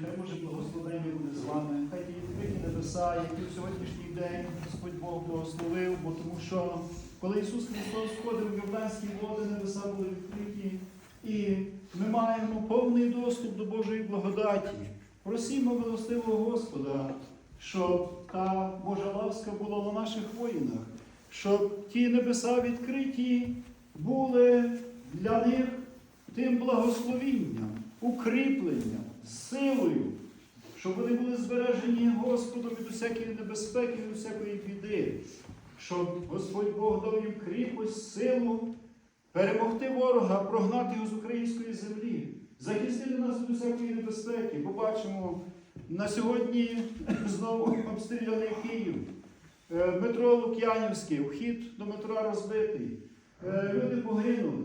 хай Боже благословення буде з вами, хай ті відкриті небеса, які в сьогоднішній день Господь Бог благословив, бо тому що коли Ісус Христос входив в Йорданські води, небеса були відкриті, і ми маємо повний доступ до Божої благодаті. Просімо милостивого Господа, щоб та Божа ласка була на наших воїнах, щоб ті небеса відкриті були для них тим благословінням, укріпленням, силою, щоб вони були збережені Господом від усякої небезпеки, від усякої біди, щоб Господь Бог дав їм кріпость, силу перемогти ворога, прогнати його з української землі, захистити нас від усякої небезпеки. Побачимо на сьогодні знову обстріляний Київ. Е, Метро Лук'янівське, вхід до метро розбитий. Е, Люди погинули.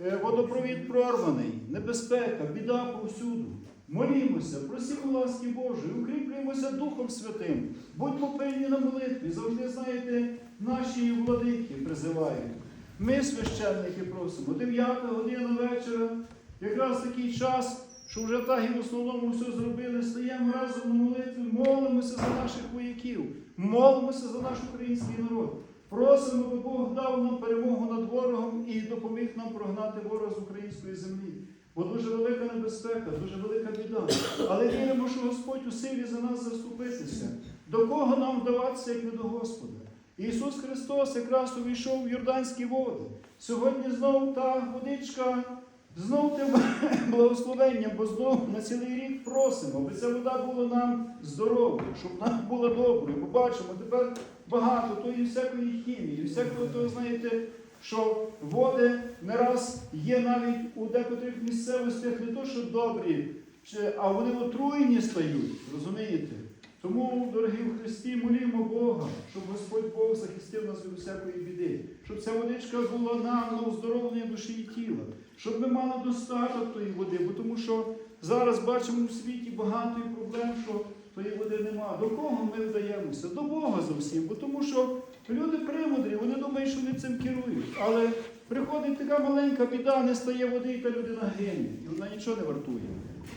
Е, Водопровід прорваний, небезпека, біда повсюду. Молімося, просимо ласки Божої, укріплюємося Духом Святим, будьмо пильні на молитві, завжди знаєте, наші владики призивають. Ми, священники, просимо, 9 година вечора, якраз такий час, що вже так і в основному все зробили, стаємо разом на молитві, молимося за наших вояків, молимося за наш український народ. Просимо, аби Бог дав нам перемогу над ворогом і допоміг нам прогнати ворога з української землі. Бо дуже велика небезпека, дуже велика біда. Але віримо, що Господь у силі за нас заступитися. До кого нам вдаватися, як не до Господа? Ісус Христос якраз увійшов в Йорданські води. Сьогодні знов та водичка, знов те благословення, бо знов на цілий рік просимо, аби ця вода була нам здоровою, щоб нам була доброю. Бо бачимо тепер багато тої всякої хімії, всякого того, знаєте, що води не раз є навіть у декотрих місцевостях не то, що добрі, а вони отруєні стають, розумієте? Тому, дорогі в Христі, молімо Бога, щоб Господь Бог захистив нас від усякої біди, щоб ця водичка була нам на оздоровлення душі і тіла, щоб ми мали достаток тої води, бо тому що зараз бачимо в світі багато проблем, що тої води нема. До кого ми вдаємося? До Бога зовсім, бо тому що люди примудрі, вони думають, що вони цим керують. Але приходить така маленька біда, не стає води, і та людина гине, і вона нічого не вартує.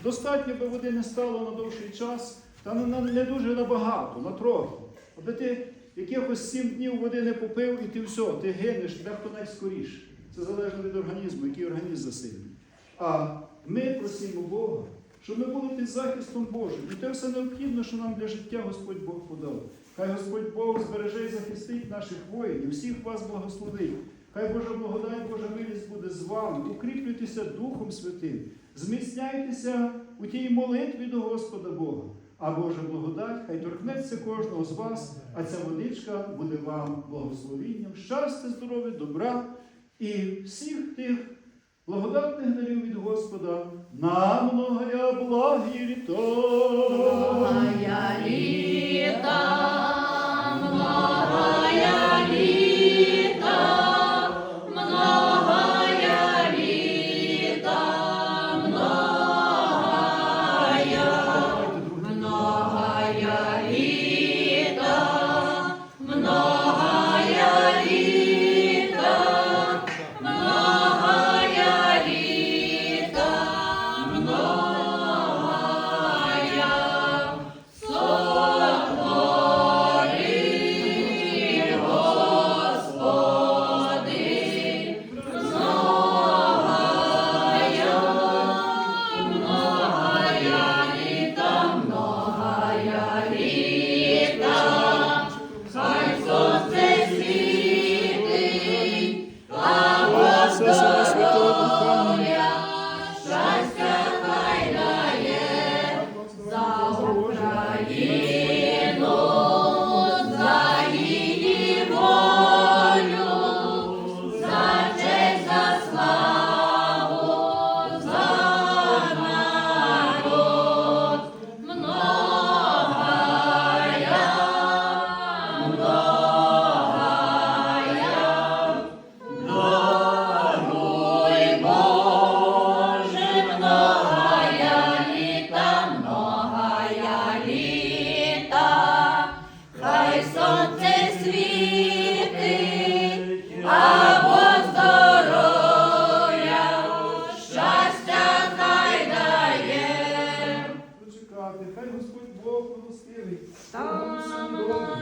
Достатньо, би води не стало на довший час. Та не, дуже набагато, на трохи. Аби ти якихось сім днів води не попив і ти все, ти гинеш, дехто найскоріше. Це залежно від організму, який організм засильний. А ми просимо Бога, щоб ми були під захистом Божим. І те все необхідне, що нам для життя Господь Бог подав. Хай Господь Бог збереже і захистить наших воїнів, всіх вас благословить. Хай Божа благодать, Божа милість буде з вами. Укріплюйтеся Духом Святим, зміцняйтеся у тій молитві до Господа Бога. А Божа благодать хай торкнеться кожного з вас, а ця водичка буде вам благословінням, щастя, здоров'я, добра і всіх тих благодатних дарів від Господа на многоя благі літа. Господь Бог